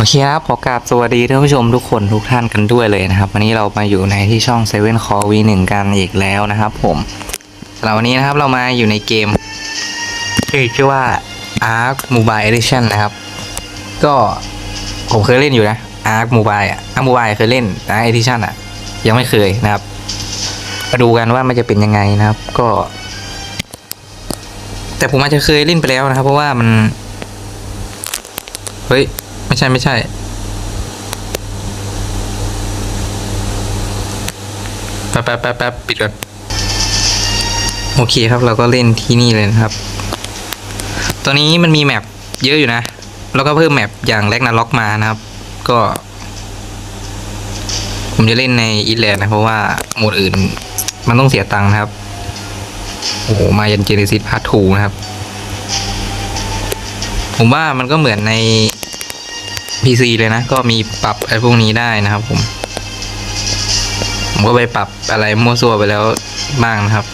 โอเคครับขอกราบสวัสดีท่านผู้ชมทุกคนทุกท่านกันด้วยเลยนะครับ วันนี้เรามาอยู่ในที่ช่อง7 c o r V1 กันอีกแล้วนะครับ ผมสำหรับวันนี้นะครับเรามาอยู่ในเกมที่ชื่อว่า Ark Mobile Edition นะครับ ก็ผมเคยเล่นอยู่นะ Ark Mobile อะ Ark Mobile เคยเล่นแต่ Ark Edition อะ ยังไม่เคยนะครับมาดูกันว่ามันจะเป็นยังไงนะครับ ก็ แต่ผมอาจจะเคยเล่นไปแล้วนะครับ เพราะว่ามัน เฮ้ย ใช่ไม่ใช่ แป๊บแป๊บแป๊บแป๊บปิดก่อน โอเคครับเราก็เล่นที่นี่เลยนะครับ ตอนนี้มันมีแมปเยอะอยู่นะ แล้วก็เพิ่มแมปอย่างแลกนาล็อกมานะครับ ก็ ผมจะเล่นในอีแลนนะ เพราะว่าโหมดอื่นมันต้องเสียตังค์นะครับ โอ้โห มายันเจเนซิสพาร์ททูนะครับ ผมว่ามันก็เหมือนใน PC เลยนะก็มีปรับไอ้พวกนี้ได้นะครับผม ผมก็ไปปรับอะไรมั่วซั่วไปแล้วบ้างนะครับ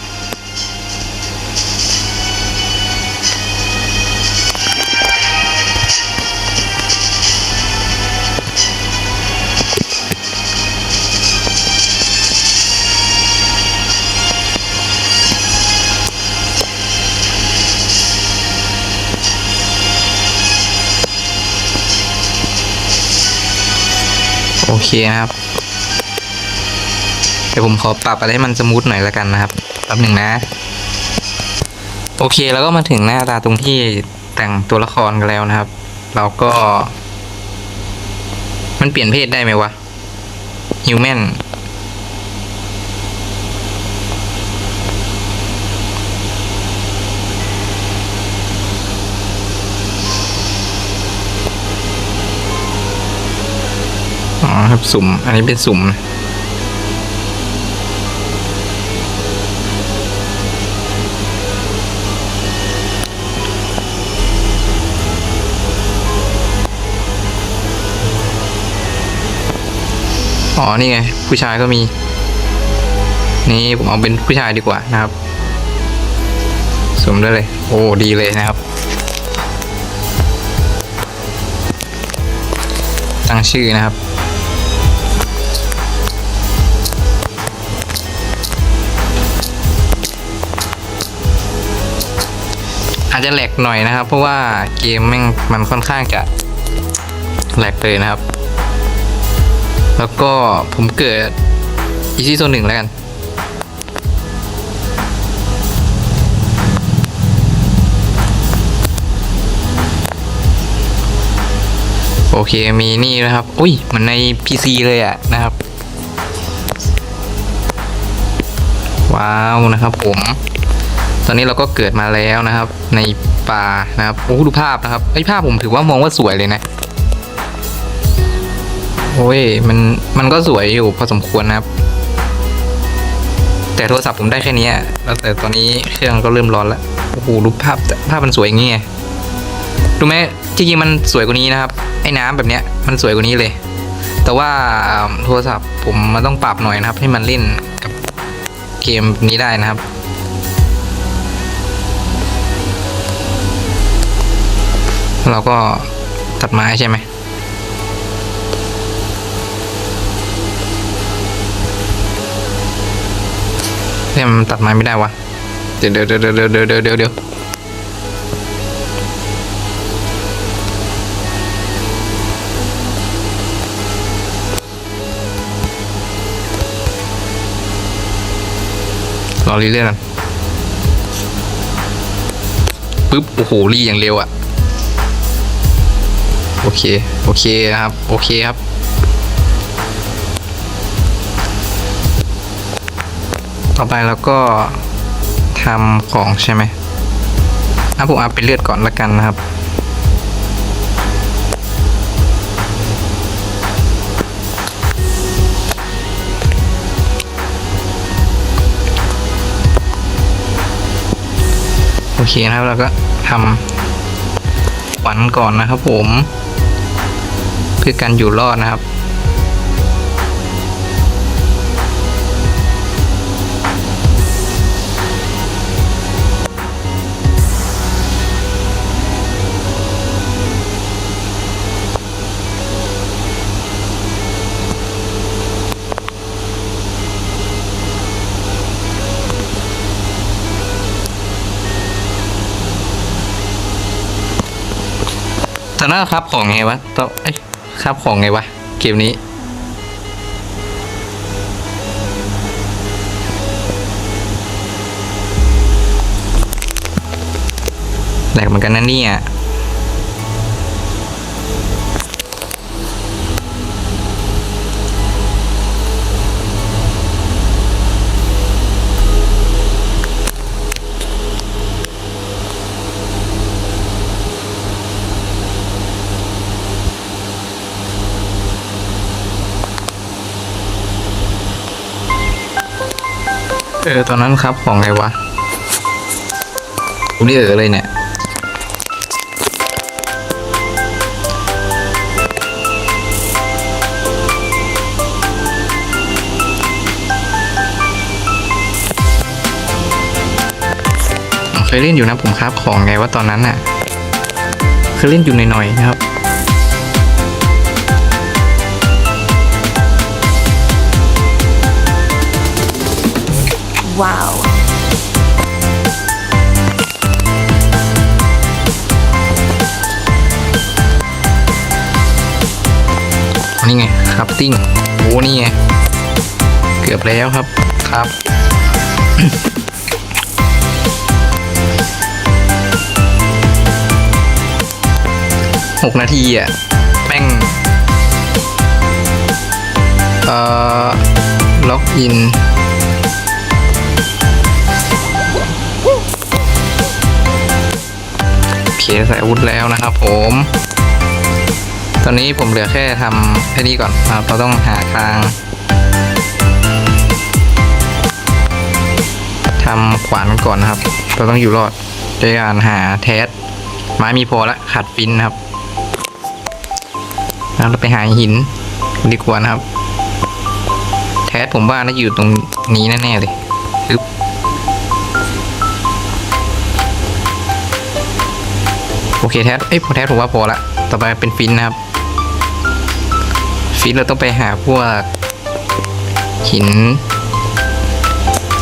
เคนะครับเดี๋ยวผมขอปรับอะไรให้มันสมูทหน่อยละกันนะครับแป๊บหนึ่งนะ โอเคแล้วก็มาถึงหน้าตาตรงที่แต่งตัวละครกันแล้วนะครับ เราก็ มันเปลี่ยนเพศได้ไหมวะฮิวแมน ครับ สุ่ม อันนี้เป็นสุ่ม อ๋อ นี่ไง ผู้ชายก็มี นี่ผมเอาเป็นผู้ชายดีกว่านะครับสวมได้เลย โอ้ ดีเลยนะครับตั้งชื่อนะครับ อาจจะแหลกหน่อยนะครับ เพราะว่าเกมแม่งมันค่อนข้างจะแหลกเลยนะครับ แล้วก็ผมเกิดอีซี่โซนหนึ่งแล้วกันโอเค มีนี่นะครับ อุ้ย เหมือนใน PC เลยอะนะครับ ว้าว นะครับผม ตอนนี้เราก็เกิดมาแล้วนะครับ ในป่านะครับโอ้ดูภาพนะครับไอ้ภาพผมถือว่ามองว่าสวยเลยนะโอ้ยมันมันก็สวยอยู่พอสมควรนะครับ แต่โทรศัพท์ผมได้แค่นี้อะแล้วแต่ตอนนี้เครื่องก็เริ่มร้อนแล้วโอ้โหดูภาพภาพมันสวยอย่างงี้ไงดูไหมจริงๆมันสวยกว่านี้นะครับไอ้น้ำแบบเนี้ยมันสวยกว่านี้เลย แต่ว่าอ่าโทรศัพท์ผมมันต้องปรับหน่อยนะครับ ให้มันเล่นกับเกมนี้ได้นะครับ เราก็ตัดไม้ใช่ไหมเนี่ยมันตัดไม้ไม่ได้วะ เดี๋ยวเดี๋ยวเดี๋ยวเดี๋ยวเดี๋ยวเดี๋ยวเดี๋ยวรอรีเล่นนั่ปึ๊บ โอ้โหรีอย่างเร็วอะ โอเค โอเคนะครับ โอเคครับต่อไปเราก็ทำของใช่ไหมอะผมเอาไปเลือดก่อนละกันนะครับ โอเคนะครับเราก็ทำขวัญก่อนนะครับผม คือการอยู่รอดนะครับแต่หน้าครับของไงวะตัว ครับของไงวะ เกมนี้ แหลกเหมือนกันนะเนี่ย เออตอนนั้นครับของไงวะกูนี่เออเลยเนี่ยเคยเล่นอยู่นะผมครับของไงว่าตอนนั้นน่ะ เคยเล่นอยู่หน่อยๆนะครับ Wow. นี่ไงครับติ้งโอ้นี่ไง เกือบแล้วครับครับหกนาทีอะแม่งเอ่อล็อกอิน เคใส่อาวุธแล้วนะครับ ผม ตอนนี้ผมเหลือแค่ทำแค่นี้ก่อนครับเราต้องหาทางทำขวานก่อนนะครับ เราต้องอยู่รอดด้วยการหาแทสไม้มีพอละขาดฟินนะครับเราไปหาหินดีกว่านะครับ แทสผมว่าน่าอยู่ตรงนี้แน่ๆเลย โอเคแทสเอ้ยพอแทสผมว่าพอละต่อไปเป็นฟินนะครับ ฟิตเราต้องไปหาพวกหิน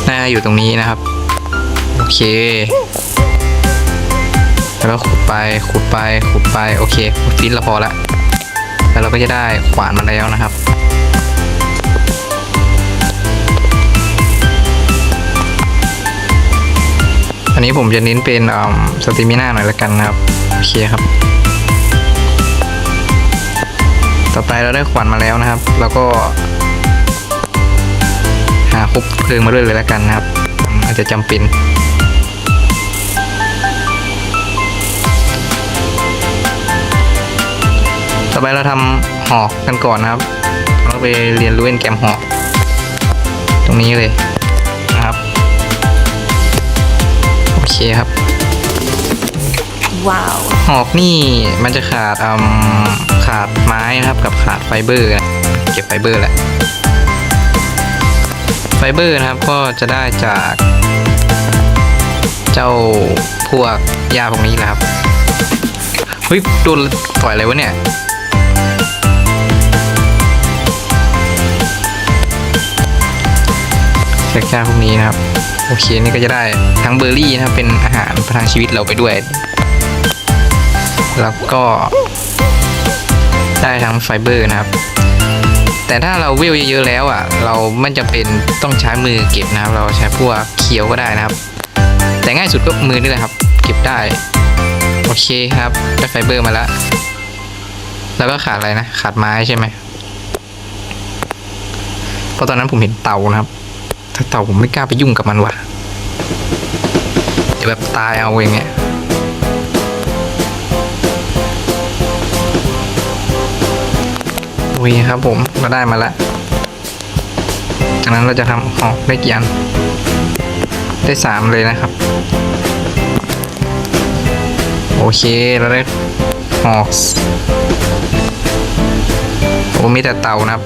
น่าอยู่ตรงนี้นะครับ โอเค แล้วก็ขุดไปขุดไปขุดไปโอเค ฟิตเราพอละแล้วเราก็จะได้ขวานมาแล้วนะครับ นนี้ผมจะเน้นเป็นสติมิน่าหน่อยละกันนะครับ โอเคครับ ต่อไปเราได้ขวานมาแล้วนะครับ แล้วก็ หาคบเพลิงมาด้วยเลยแล้วกันนะครับอืมอาจจะจำเป็นต่อไปเราทำหอกกันก่อนนะครับ เราไปเรียนรู้เอ็นแกมหอก ตรงนี้เลย คครับ Wow. หอกนี่มันจะขาดอืมขาดไม้นะครับกับขาดไฟเบอร์นะเก็บไฟเบอร์แหละ ไฟเบอร์นะครับก็จะได้จาก เจ้าพวกยาพวกนี้แหละครับเฮ้ยโดนต่อยอะไรวะเนี่ยจากยาพวกนี้นะครับโอเคนี่ก็จะได้ทั้งเบอร์รี่นะครับเป็นอาหารประทังชีวิตเราไปด้วย แล้วก็ได้ทั้งไฟเบอร์นะครับ แต่ถ้าเราเวลเยอะๆแล้วอะ เราไม่จำเป็นต้องใช้มือเก็บนะครับ เราใช้พวกเคียวก็ได้นะครับ แต่ง่ายสุดก็มือนี่แหละครับ เก็บได้โอเคครับได้ไฟเบอร์มาแล้ว แล้วก็ขาดอะไรนะ ขาดไม้ใช่ไหมเพราะตอนนั้นผมเห็นเต่านะครับ ถ้าเต่าผมไม่กล้าไปยุ่งกับมันว่ะเดี๋ยวแบบตายเอาอย่างเงี้ยโอเครับผมเราได้มาแล้ว จากนั้นเราจะทำหอกได้กี่อัน ได้สามเลยนะครับ โอเคเราได้หอกโอ้มีแต่เต่านะครับ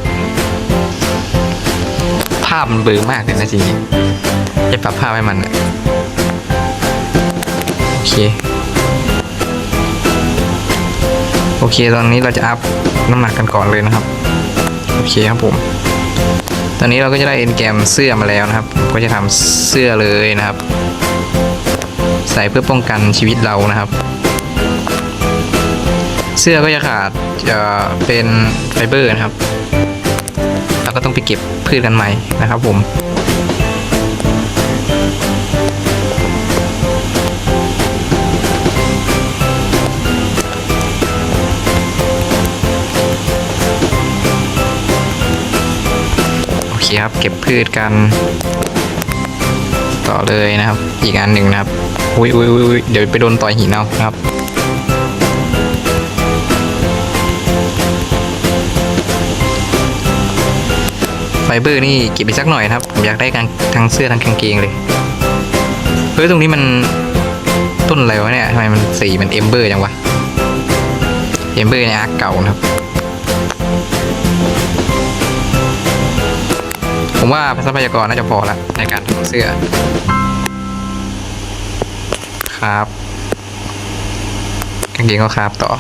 าพมันเบลอมากเลยนะจริงๆจะปรับภาพให้มันโอเค โอเคตอนนี้เราจะอัพน้ำหนักกันก่อนเลยนะครับ โอเคครับผม ตอนนี้เราก็จะได้เอ็นแกมเสื้อมาแล้วนะครับ ก็จะทำเสื้อเลยนะครับ ใส่เพื่อป้องกันชีวิตเรานะครับเสื้อก็จะขาดจะเป็นไฟเบอร์นะครับ ก็ต้องไปเก็บพืชกันใหม่นะครับผมโอเคครับเก็บพืชกัน ต่อเลยนะครับ อีกอันหนึ่งนะครับอุ้ยอุ้ยอุ้ยเดี๋ยวไปโดนต่อยหินเอานะครับ ไฟเบอร์นี่เก็บไปสักหน่อยครับผมอยากได้กางทั้งเสื้อทั้งกางเกงเลยเฮ้ยตรงนี้มันต้นอะไรวะเนี่ยทำไมมันสีมันเอมเบอร์จังวะเอมเบอร์ในอาร์เก่านะครับ ผมว่าทรัพยากรน่าจะพอละในการทำเสื้อ ครับกางเกงก็ครับต่อ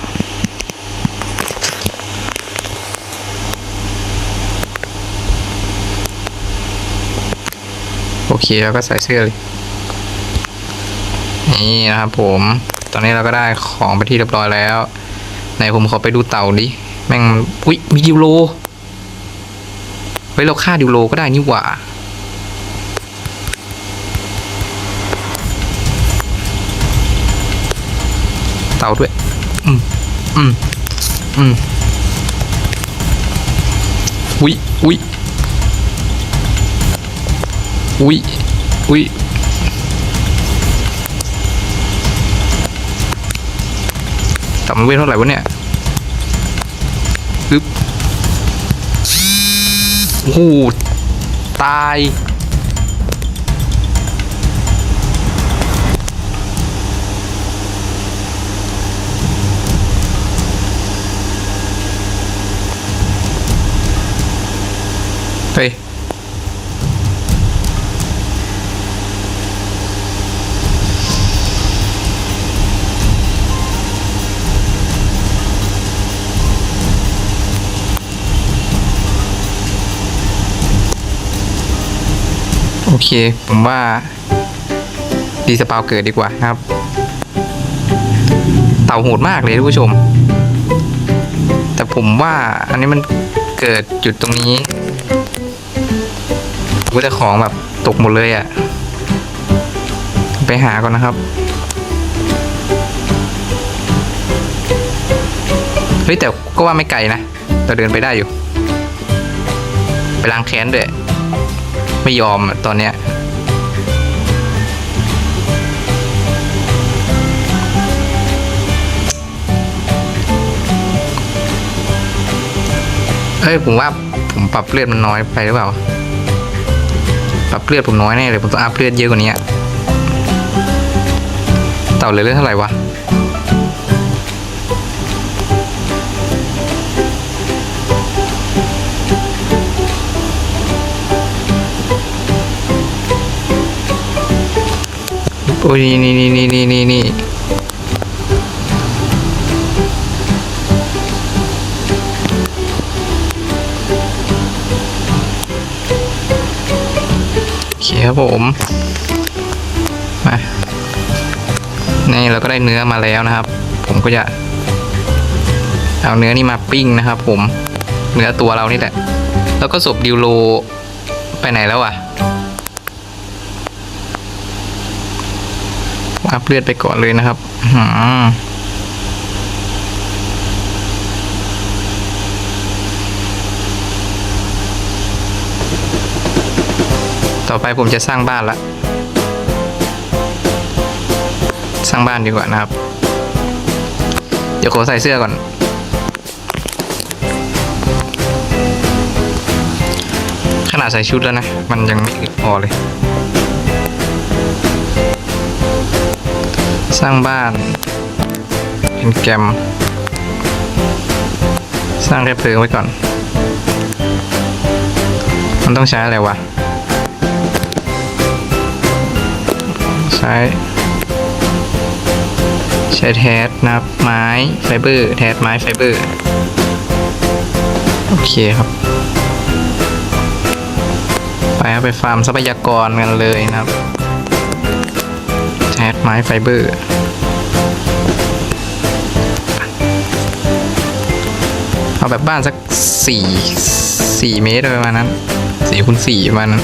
โอเคแล้วก็ใส่เสื้อเลยนี่นะครับผม ตอนนี้เราก็ได้ของไปที่เรียบร้อยแล้วไหนผมขอไปดูเต่าดิ แม่ง อุ้ยมีดิวโล เฮ้ย เราฆ่าดิวโลก็ได้นี่หว่า เต่าด้วย อืม อืม อืม อุ้ยอุ้ย อุ้ยอุ้ยแต่มันเวทเท่าไหร่วะเนี่ยปึ๊บโอ้โหตายเฮ้ย อเค ผมว่าดีสปาวเกิดดีกว่านะครับ เต่าโหดมากเลยท่านผู้ชม แต่ผมว่าอันนี้มันเกิดจุดตรงนี้กูแต่ของแบบตกหมดเลยอะ่ะ ไปหาก่อนนะครับ เฮ้ยแต่ก็ว่าไม่ไกลนะ เราเดินไปได้อยู่ ไปล้างแค้นด้วย ไม่ยอมตอนเนี้ยเอ้ยผมว่าผมปรับเลือดมันน้อยไปหรือเปล่า ปรับเลือดผมน้อยแน่เลยผมต้องอัพเลือดเยอะกว่านี้เต่าเลยเลือดเท่าไหร่วะ โอ้ยนี่นี่นี่นี่นี่นี่เคครับผมมานี่เราก็ได้เนื้อมาแล้วนะครับ ผมก็จะเอาเนื้อนี่มาปิ้งนะครับผมเนื้อตัวเรานี่แหละ แล้วก็ศพดิวโลไปไหนแล้วอะ อัพเลือดไปก่อนเลยนะครับอื้อหือต่อไปผมจะสร้างบ้านละ สร้างบ้านดีกว่านะครับ เดี๋ยวขอใส่เสื้อก่อน ขนาดใส่ชุดแล้วนะ มันยังไม่พอเลย สร้างบ้านเป็นแกม สร้างแค่เพลิงไว้ก่อน มันต้องใช้อะไรวะ ใช้ ใช้แทสนะครับ ไม้ไฟเบอร์ แทสไม้ไฟเบอร์ โอเคครับ ไปครับไปฟาร์มทรัพยากรกันเลยนะครับ ไม้ไฟเบอร์ เอาแบบบ้านสักสี่สี่เมตรประมาณนั้นสี่คูณสี่ประมาณนั้น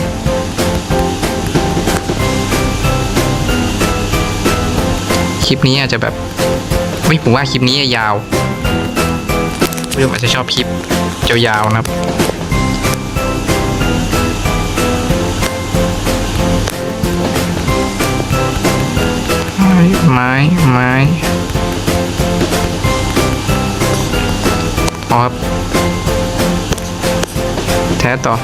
คลิปนี้อาจจะแบบไม่ผมว่าคลิปนี้ยาวผู้ชมอาจจะชอบคลิปยาวๆนะครับ ไม้ไม้พอครับแท้ต่อ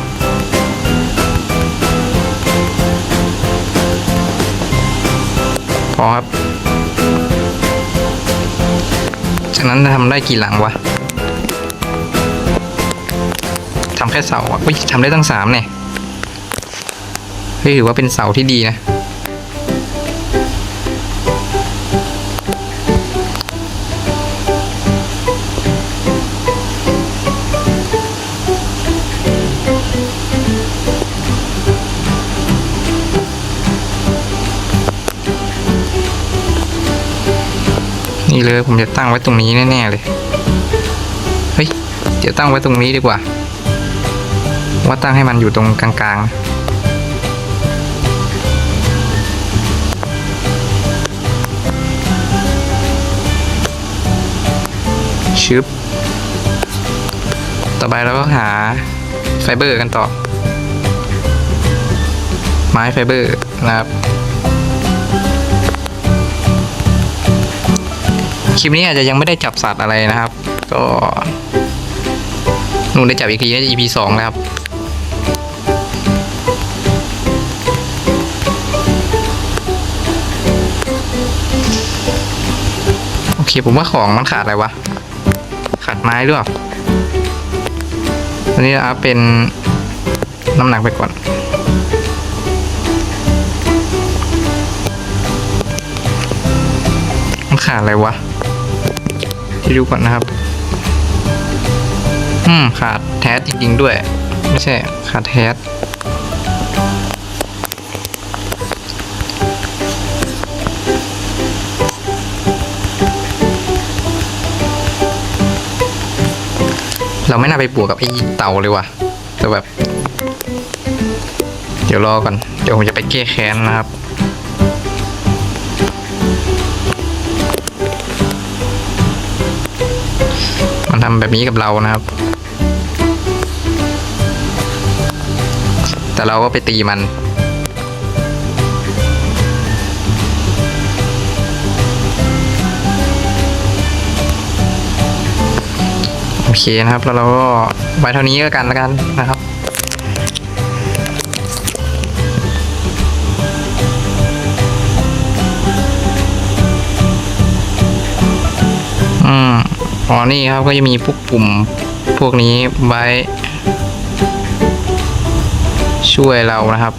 พอครับ จากนั้นทำได้กี่หลังวะทำแค่เสาอะทำได้ตั้งสามเนี่ยเฮ้ยถือว่าเป็นเสาที่ดีนะ นี่เลยผมจะตั้งไว้ตรงนี้แน่ๆเลย เฮ้ย เดี๋ยวตั้งไว้ตรงนี้ดีกว่า ว่าตั้งให้มันอยู่ตรงกลางๆชึบ ต่อไปเราก็หาไฟเบอร์กันต่อ ไม้ไฟเบอร์นะครับ คลิปนี้อาจจะยังไม่ได้จับสัตว์อะไรนะครับ ก็หนูได้จับอีกทีน่าจะ EP สองแล้วครับโอเคผมว่าของมันขาดอะไรวะ ขาดไม้หรือเปล่าอันนี้เอาเป็นน้ำหนักไปก่อนมันขาดอะไรวะ ที่ดูก่อนนะครับ อืม ขาดแท้จริงๆด้วย ไม่ใช่ ขาดแท้เราไม่น่าไปบวกกับไอ้เต่าเลยว่ะ แต่แบบ เดี๋ยวรอก่อน เดี๋ยวผมจะไปแก้แค้นนะครับ ทำแบบนี้กับเรานะครับ แต่เราก็ไปตีมัน โอเคนะครับ แล้วเราก็ไว้เท่านี้ก็กันแล้วกันนะครับ อ๋อนี่ครับก็จะมีพวกปุ่มพวกนี้ไว้ ช่วยเรานะครับ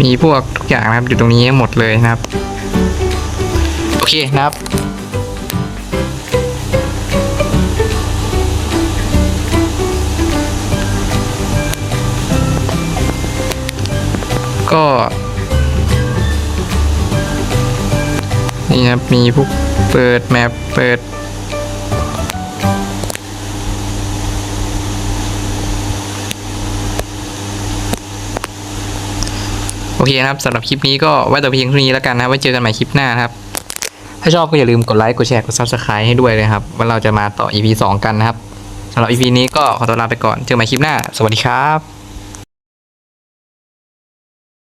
มีพวกทุกอย่างนะครับอยู่ตรงนี้หมดเลยนะครับ โอเคนะครับก็ นี่ครับมีพวกเปิดแมปเปิดโอเคนะครับสำหรับคลิปนี้ก็ไว้แต่เพียงเท่านี้แล้วกันนะครับไว้เจอกันใหม่คลิปหน้าครับ ถ้าชอบก็อย่าลืมกดไลค์กดแชร์กด subscribe ให้ด้วยเลยครับว่าเราจะมาต่อ EP 2 กันนะครับสำหรับ EP นี้ก็ขอตัวลาไปก่อนเจอกันใหม่คลิปหน้า สวัสดีครับ